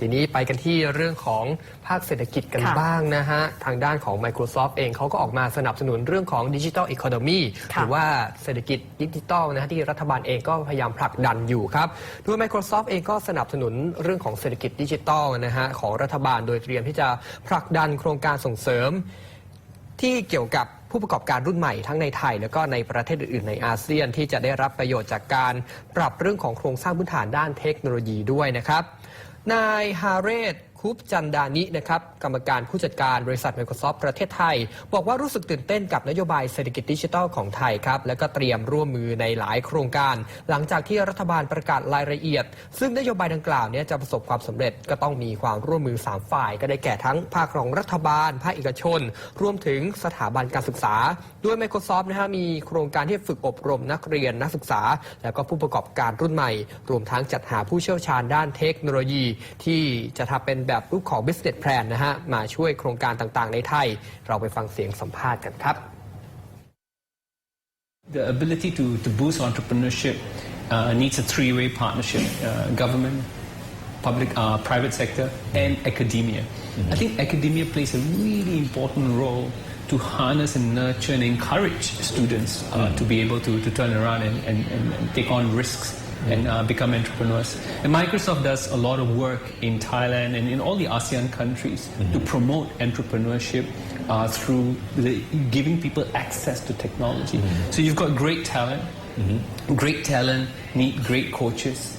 ทีนี้ไปกันที่เรื่องของภาคเศรษฐกิจกันค่ะบ้างนะฮะ ทางด้านของ Microsoft เองเขาก็ออกมาสนับสนุนเรื่องของดิจิ t a ลอีโคโนมีหค่ะ รือว่าเศรษฐกิจดิจิทัลนะฮะที่รัฐบาลเองก็พยายามผลักดันอยู่ครับโดย Microsoft เองก็สนับสนุนเรื่องของเศรษฐกิจดิจิทัลนะฮะของรัฐบาลโดยเตรียมที่จะผลักดันโครงการส่งเสริม ที่เกี่ยวกับผู้ประกอบการรุ่นใหม่ทั้งในไทย แล้วก็ในประเทศอื่นๆ ในอาเซียนที่จะได้รับประโยชน์จากการปรับเรื่องของโครงสร้างพื้นฐานด้านเทคโนโลยีด้วยนะครับ นายฮาเรต คุปจันดานินะครับกรรมการผู้จัดการบริษัท Microsoft ประเทศไทย บอกว่ารู้สึกตื่นเต้นกับนโยบายเศรษฐกิจดิจิทัลของไทยครับ และก็เตรียมร่วมมือในหลายโครงการ หลังจากที่รัฐบาลประกาศรายละเอียด ซึ่งนโยบายดังกล่าวเนี้จะประสบความสำเร็จก็ต้องมีความร่วมมือ 3 ฝ่าย ก็ได้แก่ทั้งภาคของรัฐบาล ภาคเอกชน รวมถึงสถาบันการศึกษา ด้วย Microsoft นะฮะมีโครงการที่ฝึกอบรมนักเรียนนักศึกษา แล้วก็ผู้ประกอบการรุ่นใหม่ รวมทั้งจัดหาผู้เชี่ยวชาญด้านเทคโนโลยี ที่จะทำเป็นแบบรูปของ business plan นะฮะมาช่วยโครงการต่างๆ ในไทย เราไปฟังเสียงสัมภาษณ์กันครับ The ability to, to boost entrepreneurship uh, needs a three-way partnership: uh, government, public, uh, private sector, and academia. I think academia plays a really important role to harness and nurture and encourage students uh, to be able to, to turn around and, and, and, and take on risks and uh, become entrepreneurs. And Microsoft does a lot of work in Thailand and in all the ASEAN countries to mm-hmm. promote entrepreneurship uh, through the, giving people access to technology. Mm-hmm. So you've got great talent. Mm-hmm. Great talent need great coaches.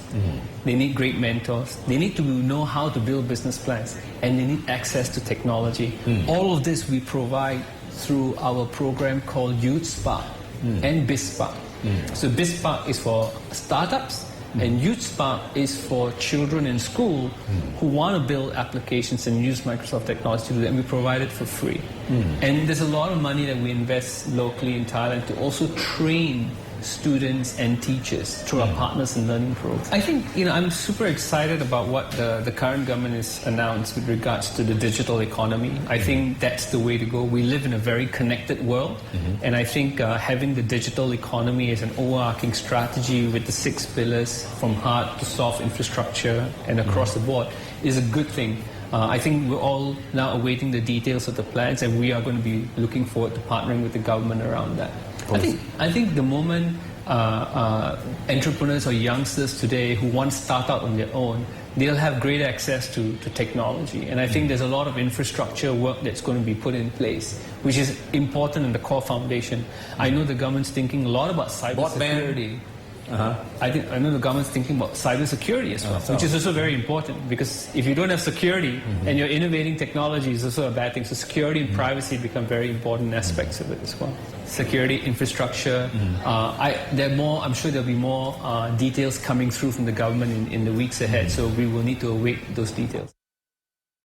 They need great mentors. They need to know how to build business plans, and they need access to technology. Mm. All of this we provide through our program called Youth Spark mm. and BizSpark. Mm. So BizSpark is for startups, mm. and Youth Spark is for children in school mm. who want to build applications and use Microsoft technology to do that. And we provide it for free. And there's a lot of money that we invest locally in Thailand to also train students and teachers through our partners and learning programs. I think you know I'm super excited about what the, the current government has announced with regards to the digital economy. I think that's the way to go. We live in a very connected world, and I think uh, having the digital economy as an overarching strategy with the six pillars from hard to soft infrastructure and across the board is a good thing. Uh, I think we're all now awaiting the details of the plans, and we are going to be looking forward to partnering with the government around that. I think, I think the moment uh, uh, entrepreneurs or youngsters today who want to start out on their own, they'll have great access to, to technology. And I think there's a lot of infrastructure work that's going to be put in place, which is important in the core foundation. I know the government's thinking a lot about cybersecurity. Uh-huh. I think I know the government's thinking about cybersecurity as well, which is also very important because if you don't have security mm-hmm. and you're innovating technology is also a bad thing. So security and mm-hmm. privacy become very important aspects of it as well. Security, infrastructure. Mm-hmm. Uh, I, there are more. I'm sure there'll be more uh, details coming through from the government in, in the weeks ahead. So we will need to await those details.